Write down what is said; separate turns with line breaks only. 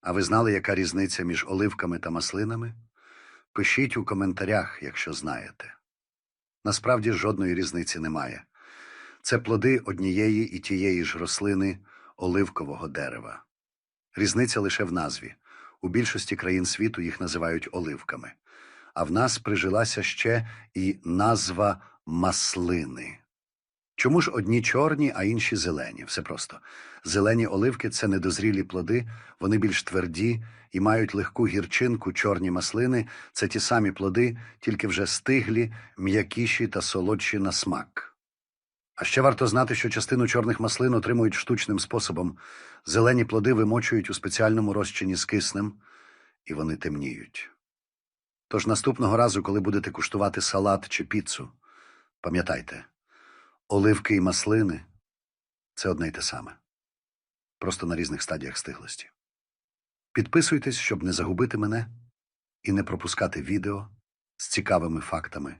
А ви знали, яка різниця між оливками та маслинами? Пишіть у коментарях, якщо знаєте. Насправді жодної різниці немає. Це плоди однієї і тієї ж рослини оливкового дерева. Різниця лише в назві. У більшості країн світу їх називають оливками. А в нас прижилася ще і назва маслини. Чому ж одні чорні, а інші зелені? Все просто. Зелені оливки це недозрілі плоди, вони більш тверді і мають легку гірчинку, чорні маслини це ті самі плоди, тільки вже стиглі, м'якіші та солодші на смак. А ще варто знати, що частину чорних маслин отримують штучним способом. Зелені плоди вимочують у спеціальному розчині з киснем, і вони темніють. Тож наступного разу, коли будете куштувати салат чи піцу, пам'ятайте, оливки і маслини це одне й те саме. Просто на різних стадіях стиглості. Підписуйтесь, щоб не загубити мене і не пропускати відео з цікавими фактами